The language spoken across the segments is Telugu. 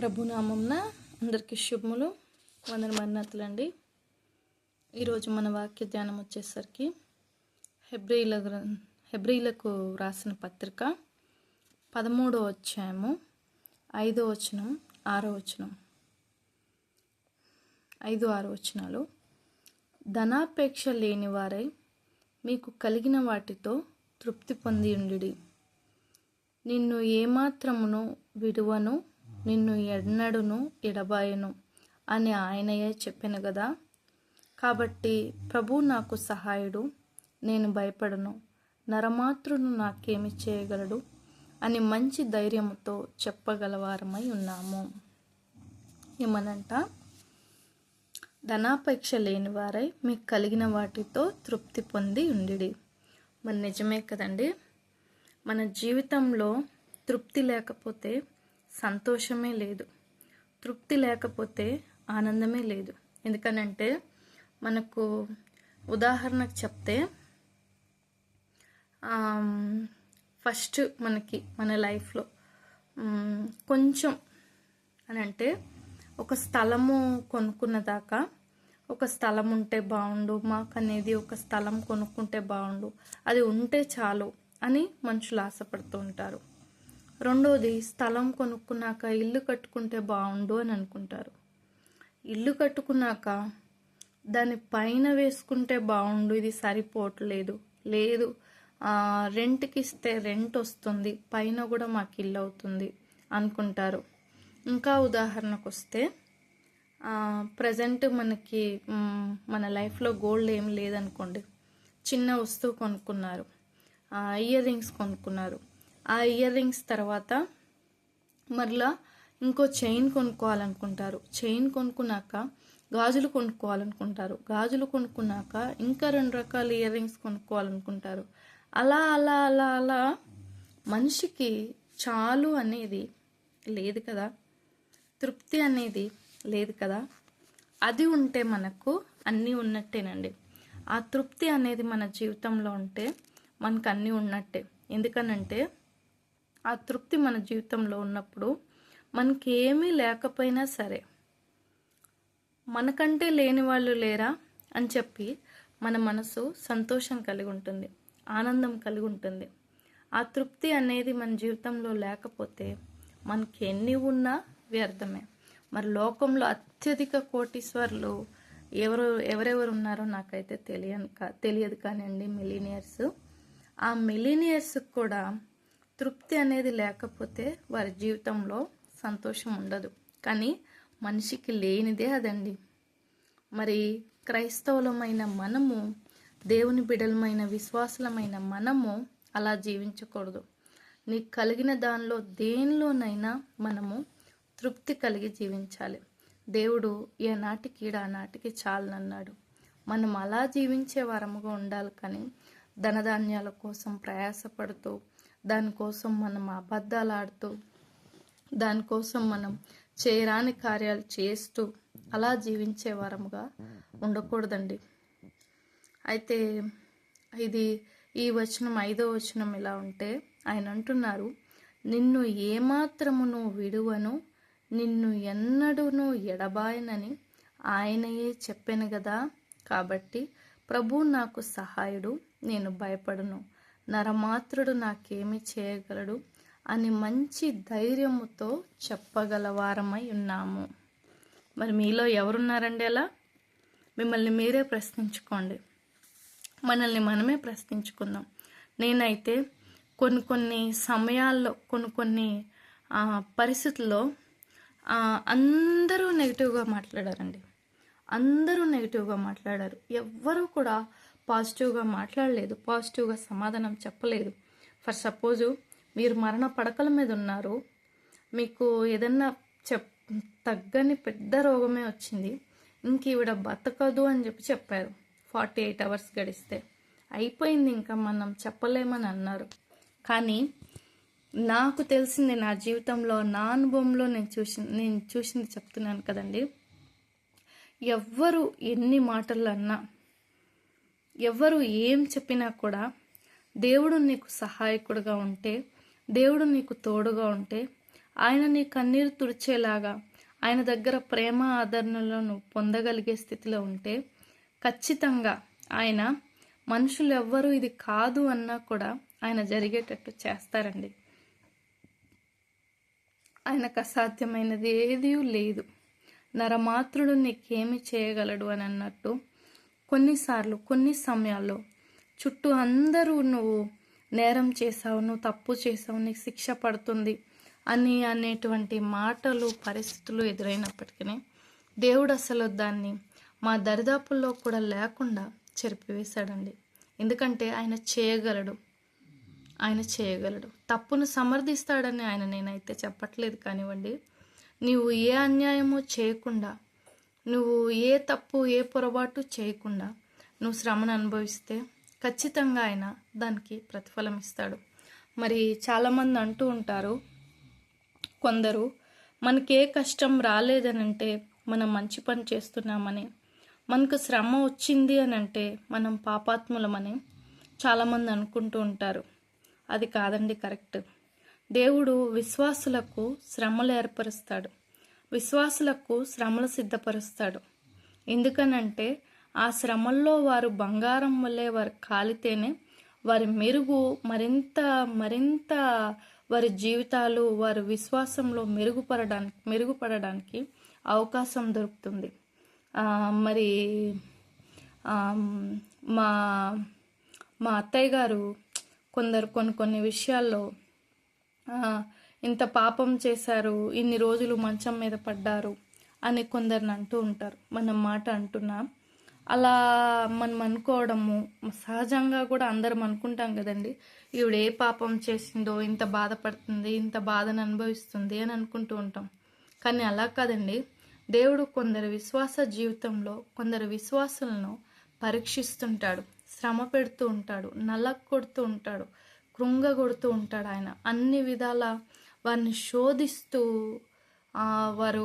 ప్రభునామంన అందరికీ శుభములు వందన మన్నతులండి ఈరోజు మన వాక్య ధ్యానం వచ్చేసరికి హెబ్రిల హెబ్రిలకు హెబ్రీలకు రాసిన పత్రిక పదమూడో వచ్చాము ఐదో వచనం ఆరో వచనం. ఐదు ఆరు వచనాలు. ధనాపేక్ష లేని వారై మీకు కలిగిన వాటితో తృప్తి పొంది ఉండి నిన్ను ఏమాత్రమును విడువను నిన్ను ఎన్నడును ఎడబాయను అని ఆయనయే చెప్పాను కదా కాబట్టి ప్రభు నాకు సహాయుడు నేను భయపడను నరమాత్రుడు నాకేమి చేయగలడు అని మంచి ధైర్యంతో చెప్పగలవారమై ఉన్నాము. ఏమనంట? ధనాపేక్ష లేని వారై మీకు కలిగిన వాటితో తృప్తి పొంది ఉండిడి. మరి నిజమే కదండి? మన జీవితంలో తృప్తి లేకపోతే సంతోషమే లేదు. తృప్తి లేకపోతే ఆనందమే లేదు. ఎందుకనంటే మనకు ఉదాహరణకు చెప్తే ఫస్ట్ మనకి మన లైఫ్లో కొంచెం అని అంటే ఒక స్థలము కొనుక్కున్న దాకా ఒక స్థలం ఉంటే బాగుండు మాకు అనేది ఒక స్థలం కొనుక్కుంటే బాగుండు అది ఉంటే చాలు అని మనుషులు ఆశపడుతూ ఉంటారు. రెండోది స్థలం కొనుక్కున్నాక ఇల్లు కట్టుకుంటే బాగుండు అని అనుకుంటారు. ఇల్లు కట్టుకున్నాక దాని పైన వేసుకుంటే బాగుండు ఇది సరిపోవట్లేదు. లేదు రెంట్కి ఇస్తే రెంట్ వస్తుంది పైన కూడా మాకు ఇల్లు అవుతుంది అనుకుంటారు. ఇంకా ఉదాహరణకు వస్తే ప్రజెంట్ మనకి మన లైఫ్లో గోల్డ్ ఏం లేదనుకోండి చిన్న వస్తువు కొనుక్కున్నారు ఇయర్ రింగ్స్ కొనుక్కున్నారు. ఆ ఇయర్ రింగ్స్ తర్వాత మరలా ఇంకో చైన్ కొనుక్కోవాలనుకుంటారు. చైన్ కొనుక్కున్నాక గాజులు కొనుక్కోవాలనుకుంటారు. గాజులు కొనుక్కున్నాక ఇంకా రెండు రకాల ఇయర్ రింగ్స్ కొనుక్కోవాలనుకుంటారు. అలా అలా అలా అలా మనిషికి చాలు అనేది లేదు కదా? తృప్తి అనేది లేదు కదా? అది ఉంటే మనకు అన్నీ ఉన్నట్టేనండి. ఆ తృప్తి అనేది మన జీవితంలో ఉంటే మనకు అన్నీ ఉన్నట్టే. ఎందుకనంటే ఆ తృప్తి మన జీవితంలో ఉన్నప్పుడు మనకి ఏమీ లేకపోయినా సరే మనకంటే లేని వాళ్ళు లేరా అని చెప్పి మన మనసు సంతోషం కలిగి ఉంటుంది ఆనందం కలిగి ఉంటుంది. ఆ తృప్తి అనేది మన జీవితంలో లేకపోతే మనకి ఎన్ని ఉన్నా వ్యర్థమే. మరి లోకంలో అత్యధిక కోటీశ్వర్లు ఎవరు ఎవరెవరు ఉన్నారో నాకైతే తెలియను కా- తెలియదు కానివ్వండి మిలీనియర్స్. ఆ మిలీనియర్స్కి కూడా తృప్తి అనేది లేకపోతే వారి జీవితంలో సంతోషం ఉండదు. కానీ మనిషికి లేనిదే అదండి. మరి క్రైస్తవులమైన మనము దేవుని బిడలమైన విశ్వాసులమైన మనము అలా జీవించకూడదు. నీకు కలిగిన దానిలో దేనిలోనైనా మనము తృప్తి కలిగి జీవించాలి. దేవుడు ఏ నాటికి నాటికి చాలనన్నాడు. మనం అలా జీవించే వారముగా ఉండాలి కానీ ధనధాన్యాల కోసం ప్రయాసపడుతూ దానికోసం మనం అబద్ధాలు ఆడుతూ దానికోసం మనం చేయరాని కార్యాలు చేస్తూ అలా జీవించే వారముగా ఉండకూడదండి. అయితే ఇది ఈ వచనం ఐదో వచనం ఇలా ఉంటే ఆయన అంటున్నారు నిన్ను ఏమాత్రమును విడువను నిన్ను ఎన్నడూను ఎడబాయనని ఆయనయే చెప్పాను కదా. కాబట్టి ప్రభు నాకు సహాయుడు నేను భయపడను. నరమాత్రుడు నాకేమి చేయగలడు అని మంచి ధైర్యముతో చెప్పగలవారమై ఉన్నాము. మరి మీలో ఎవరున్నారండి అలా? మిమ్మల్ని మీరే ప్రశ్నించుకోండి. మనల్ని మనమే ప్రశ్నించుకుందాం. నేనైతే కొన్ని కొన్ని సమయాల్లో కొన్ని కొన్ని ఆ, పరిస్థితుల్లో అందరూ నెగిటివ్గా మాట్లాడారండి. అందరూ నెగిటివ్గా మాట్లాడారు. ఎవ్వరూ కూడా పాజిటివ్గా మాట్లాడలేదు పాజిటివ్గా సమాధానం చెప్పలేదు. ఫర్ సపోజు మీరు మరణ పడకల మీద ఉన్నారు మీకు ఏదన్నా చెప్ తగ్గని పెద్ద రోగమే వచ్చింది ఇంక ఈవిడ బతకదు అని చెప్పి చెప్పారు. ఫార్టీ ఎయిట్ అవర్స్ గడిస్తే అయిపోయింది ఇంకా మనం చెప్పలేమని అన్నారు. కానీ నాకు తెలిసింది నా జీవితంలో నా అనుభవంలో నేను చూసి నేను చూసింది చెప్తున్నాను కదండి. ఎవ్వరు ఎన్ని మాటలు అన్నా ఎవ్వరు ఏం చెప్పినా కూడా దేవుడు నీకు సహాయకుడుగా ఉంటే దేవుడు నీకు తోడుగా ఉంటే ఆయన నీ కన్నీరు తుడిచేలాగా ఆయన దగ్గర ప్రేమ ఆదరణలను పొందగలిగే స్థితిలో ఉంటే ఖచ్చితంగా ఆయన మనుషులు ఎవ్వరూ ఇది కాదు అన్నా కూడా ఆయన జరిగేటట్టు చేస్తారండి. ఆయనకు అసాధ్యమైనది ఏదీ లేదు. నరమాత్రుడు నీకేమి చేయగలడు అని అన్నట్టు కొన్నిసార్లు కొన్ని సమయాల్లో చుట్టూ అందరూ నువ్వు నేరం చేసావు నువ్వు తప్పు చేసావు నీకు శిక్ష పడుతుంది అని అనేటువంటి మాటలు పరిస్థితులు ఎదురైనప్పటికీ దేవుడు అసలు దాన్ని మా దరిదాపుల్లో కూడా లేకుండా చెరిపివేశాడండి. ఎందుకంటే ఆయన చేయగలడు. ఆయన చేయగలడు. తప్పును సమర్థిస్తాడని ఆయన నేనైతే చెప్పట్లేదు కానివ్వండి. నీవు ఏ అన్యాయమో చేయకుండా నువ్వు ఏ తప్పు ఏ పొరపాటు చేయకుండా నువ్వు శ్రమను అనుభవిస్తే ఖచ్చితంగా ఆయన దానికి ప్రతిఫలం ఇస్తాడు. మరి చాలామంది అంటూ ఉంటారు కొందరు మనకే కష్టం రాలేదనంటే మనం మంచి పని చేస్తున్నామని మనకు శ్రమ వచ్చింది అని అంటే మనం పాపాత్ములమని చాలామంది అనుకుంటూ ఉంటారు. అది కాదండి కరెక్ట్. దేవుడు విశ్వాసులకు శ్రమలు ఏర్పరుస్తాడు. విశ్వాసులకు శ్రమలు సిద్ధపరుస్తాడు. ఎందుకనంటే ఆ శ్రమల్లో వారు బంగారం వల్లే వారు కాలితేనే వారి మెరుగు మరింత మరింత వారి జీవితాలు వారి విశ్వాసంలో మెరుగుపడడానికి మెరుగుపడడానికి అవకాశం దొరుకుతుంది. మరి మా మా అత్తయ్య గారు కొందరు కొన్ని కొన్ని విషయాల్లో ఇంత పాపం చేశారు ఇన్ని రోజులు మంచం మీద పడ్డారు అని కొందరిని అంటూ ఉంటారు. మనం మాట అంటున్నాం అలా మనం అనుకోవడము సహజంగా కూడా అందరం అనుకుంటాం కదండి. ఈవిడ ఏ పాపం చేసిందో ఇంత బాధపడుతుంది ఇంత బాధను అనుభవిస్తుంది అని అనుకుంటూ ఉంటాం. కానీ అలా కాదండి. దేవుడు కొందరు విశ్వాస జీవితంలో కొందరు విశ్వాసులను పరీక్షిస్తుంటాడు శ్రమ పెడుతూ ఉంటాడు నల్ల కొడుతూ ఉంటాడు కృంగగొడుతూ ఉంటాడు ఆయన. అన్ని విధాల వారిని శోధిస్తూ వారు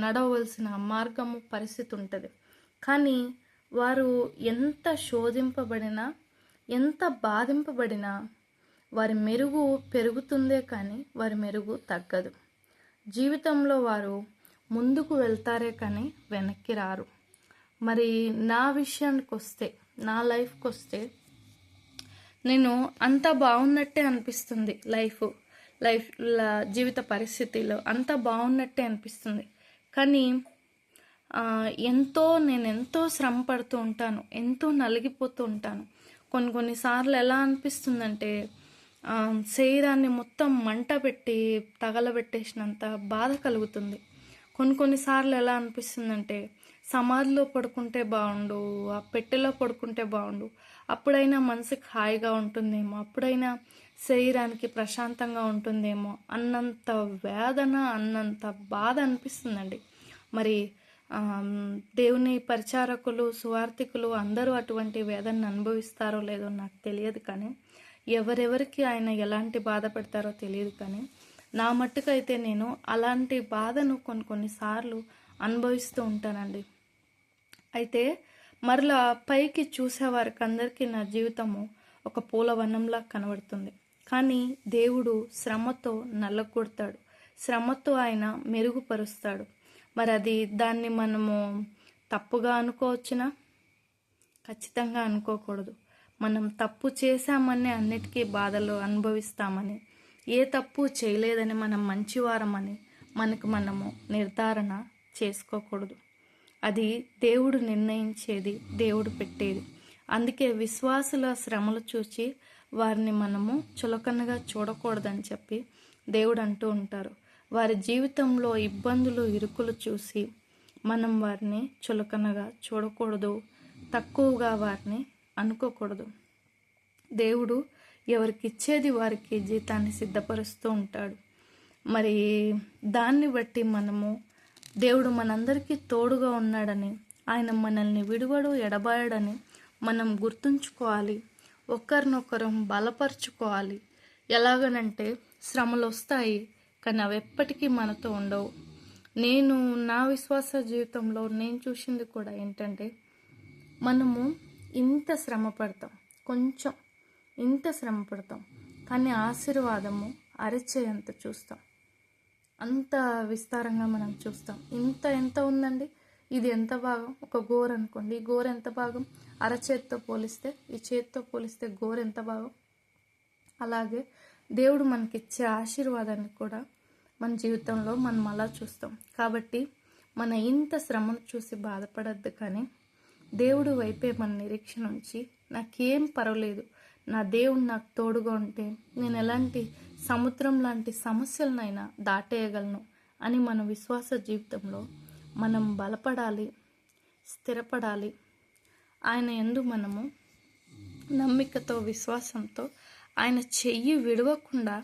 నడవలసిన మార్గము పరిస్థితి ఉంటుంది. కానీ వారు ఎంత శోధింపబడినా ఎంత బాధింపబడినా వారి మెరుగు పెరుగుతుందే కానీ వారి మెరుగు తగ్గదు. జీవితంలో వారు ముందుకు వెళ్తారే కానీ వెనక్కి రారు. మరి నా విషయానికి వస్తే నా లైఫ్కి వస్తే నేను అంత బాగున్నట్టే అనిపిస్తుంది లైఫ్. లైఫ్ జీవిత పరిస్థితిలో అంత బాగున్నట్టే అనిపిస్తుంది. కానీ ఎంతో నేను ఎంతో శ్రమ పడుతూ ఉంటాను ఎంతో నలిగిపోతూ ఉంటాను. కొన్ని కొన్నిసార్లు ఎలా అనిపిస్తుందంటే శరీరాన్ని మొత్తం మంట పెట్టి తగలబెట్టేసినంత బాధ కలుగుతుంది. కొన్ని కొన్నిసార్లు ఎలా అనిపిస్తుందంటే సమాధిలో పడుకుంటే బాగుండు ఆ పెట్టెలో పడుకుంటే బాగుండు అప్పుడైనా మనసుకు హాయిగా ఉంటుందేమో అప్పుడైనా శరీరానికి ప్రశాంతంగా ఉంటుందేమో అన్నంత వేదన అన్నంత బాధ అనిపిస్తుందండి. మరి దేవుని పరిచారకులు సువార్థికులు అందరూ అటువంటి వేదనను అనుభవిస్తారో లేదో నాకు తెలియదు కానీ ఎవరెవరికి ఆయన ఎలాంటి బాధ పెడతారో తెలియదు కానీ నా మట్టుకైతే నేను అలాంటి బాధను కొన్ని కొన్నిసార్లు అనుభవిస్తూ ఉంటానండి. అయితే మరలా పైకి చూసేవారికి అందరికీ నా జీవితము ఒక పూలవనంలా కనబడుతుంది. కానీ దేవుడు శ్రమతో నల్లగొడతాడు శ్రమతో ఆయన మెరుగుపరుస్తాడు. మరి అది దాన్ని మనము తప్పుగా అనుకోవచ్చునా? ఖచ్చితంగా అనుకోకూడదు. మనం తప్పు చేశామని అన్నిటికీ బాధలు అనుభవిస్తామని ఏ తప్పు చేయలేదని మనం మంచివారమని మనకు మనము నిర్ధారణ చేసుకోకూడదు. అది దేవుడు నిర్ణయించేది దేవుడు పెట్టేది. అందుకే విశ్వాసుల శ్రమలు చూచి వారిని మనము చులకనగా చూడకూడదని చెప్పి దేవుడు అంటూ ఉంటారు. వారి జీవితంలో ఇబ్బందులు ఇరుకులు చూసి మనం వారిని చులకనగా చూడకూడదు. తక్కువగా వారిని అనుకోకూడదు. దేవుడు ఎవరికి ఇచ్చేది వారికి జీతాన్ని సిద్ధపరుస్తూ ఉంటాడు. మరి దాన్ని బట్టి మనము దేవుడు మనందరికీ తోడుగా ఉన్నాడని ఆయన మనల్ని విడువడు ఎడబాయడని మనం గుర్తుంచుకోవాలి. ఒకరినొకరం బలపరుచుకోవాలి. ఎలాగనంటే శ్రమలు వస్తాయి కానీ అవి ఎప్పటికీ మనతో ఉండవు. నేను నా విశ్వాస జీవితంలో నేను చూసింది కూడా ఏంటంటే మనము ఇంత శ్రమ పడతాం కొంచెం ఇంత శ్రమ పడతాం కానీ ఆశీర్వాదము అరిచేంత చూస్తాం. అంత విస్తారంగా మనం చూస్తాం. ఇంత ఎంత ఉందండి? ఇది ఎంత భాగం? ఒక గోర్ అనుకోండి. ఈ గోర్ ఎంత భాగం? అరచేత్తో పోలిస్తే ఈ చేత్తో పోలిస్తే గోర్ ఎంత భాగం? అలాగే దేవుడు మనకిచ్చే ఆశీర్వాదాన్ని కూడా మన జీవితంలో మనం అలా చూస్తాం. కాబట్టి మన ఇంత శ్రమను చూసి బాధపడద్దు కానీ దేవుడు వైపే మన నిరీక్షణ ఉంచి నాకేం పర్వాలేదు నా దేవుడు నాకు తోడుగా ఉంటే నేను ఎలాంటి సముద్రం లాంటి సమస్యలనైనా దాటేయగలను అని మన విశ్వాస జీవితంలో మనం బలపడాలి స్థిరపడాలి. ఆయన ఎందు మనము నమ్మికతో విశ్వాసంతో ఆయన చెయ్యి విడవకుండా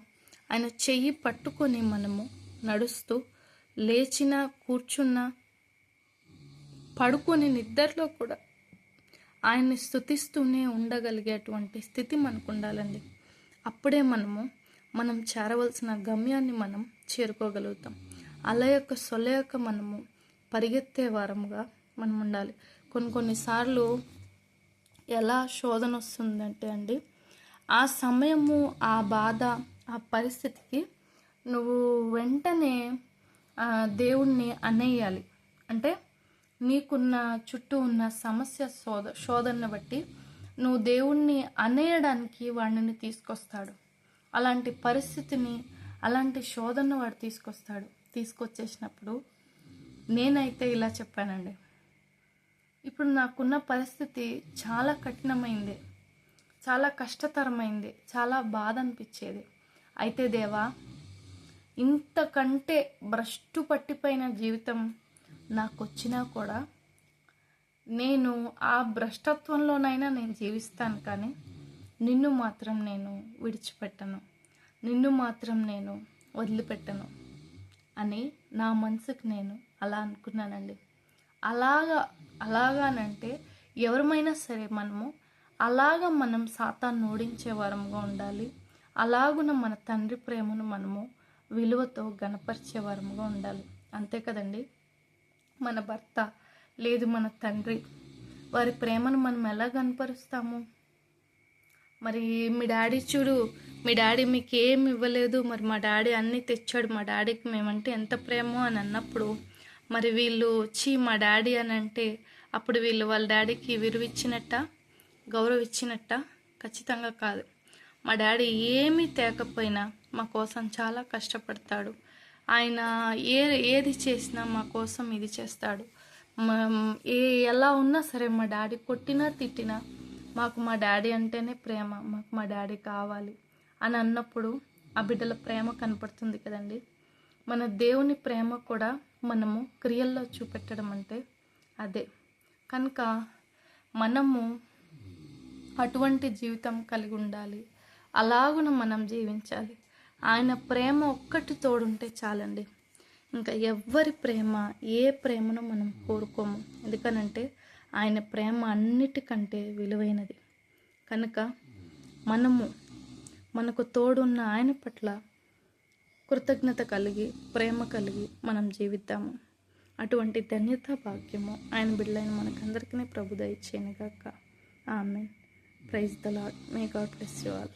ఆయన చెయ్యి పట్టుకొని మనము నడుస్తూ లేచిన కూర్చున్న పడుకొని నిద్రలో కూడా ఆయన్ని స్థుతిస్తూనే ఉండగలిగేటువంటి స్థితి మనకు ఉండాలండి అప్పుడే మనము మనం చేరవలసిన గమ్యాన్ని మనం చేరుకోగలుగుతాం. అల యొక్క సొల యొక్క మనము పరిగెత్తే వారముగా మనం ఉండాలి కొన్ని కొన్నిసార్లు ఎలా శోధన వస్తుందంటే అండి ఆ సమయము ఆ బాధ ఆ పరిస్థితికి నువ్వు వెంటనే దేవుణ్ణి అనేయాలి. అంటే నీకున్న చుట్టూ ఉన్న సమస్య శోధ శోధనను బట్టి నువ్వు దేవుణ్ణి అనేయడానికి వాడిని తీసుకొస్తాడు. అలాంటి పరిస్థితిని అలాంటి శోధనను వాడు తీసుకొస్తాడు. తీసుకొచ్చేసినప్పుడు నేనైతే ఇలా చెప్పానండి. ఇప్పుడు నాకున్న పరిస్థితి చాలా కఠినమైంది. చాలా కష్టతరమైంది. చాలా బాధ అనిపించేది అయితే దేవా ఇంతకంటే భ్రష్టు పట్టిపోయిన జీవితం నాకు వచ్చినా కూడా నేను ఆ భ్రష్టత్వంలోనైనా నేను జీవిస్తాను కానీ నిన్ను మాత్రం నేను విడిచిపెట్టను. నిన్ను మాత్రం నేను వదిలిపెట్టను. అని నా మనసుకు నేను అలా అనుకున్నానండి. అలాగా అలాగానంటే ఎవరమైనా సరే మనము అలాగా మనం సాతాన్ని ఓడించే వారముగా ఉండాలి. అలాగున మన తండ్రి ప్రేమను మనము విలువతో గణపరిచే వారముగా ఉండాలి. అంతే కదండి? మన భర్త లేదు మన తండ్రి వారి ప్రేమను మనం ఎలా కనపరుస్తాము మరి మీ డాడీ చూడు మీ డాడీ మీకు ఏమి ఇవ్వలేదు. మరి మా డాడీ అన్నీ తెచ్చాడు. మా డాడీకి మేమంటే ఎంత ప్రేమో అని అన్నప్పుడు మరి వీళ్ళు వచ్చి మా డాడీ అని అంటే అప్పుడు వీళ్ళు వాళ్ళ డాడీకి విలువ గౌరవిచ్చినట్ట? ఖచ్చితంగా కాదు. మా డాడీ ఏమీ తేకపోయినా మా కోసం చాలా కష్టపడతాడు. ఆయన ఏ ఏది చేసినా మా కోసం ఇది చేస్తాడు. ఏ ఎలా ఉన్నా సరే మా డాడీ కొట్టినా తిట్టినా మాకు మా డాడీ అంటేనే ప్రేమ మాకు మా డాడీ కావాలి అని అన్నప్పుడు ఆ బిడ్డల ప్రేమ కనపడుతుంది కదండి. మన దేవుని ప్రేమ కూడా మనము క్రియల్లో చూపెట్టడం అంటే అదే. కనుక మనము అటువంటి జీవితం కలిగి ఉండాలి. అలాగున మనం జీవించాలి. ఆయన ప్రేమ ఒక్కటి తోడుంటే చాలండి. ఇంకా ఎవ్వరి ప్రేమ ఏ ప్రేమను మనం కోరుకోము. ఎందుకనంటే ఆయన ప్రేమ అన్నిటికంటే విలువైనది. కనుక మనము మనకు తోడున్న ఆయన పట్ల కృతజ్ఞత కలిగి ప్రేమ కలిగి మనం జీవిద్దాము. అటువంటి ధన్యత భాగ్యము ఆయన బిడ్డలైన మనకందరికీ ప్రభు దయచేయను ఆమె praise the Lord may God bless you all.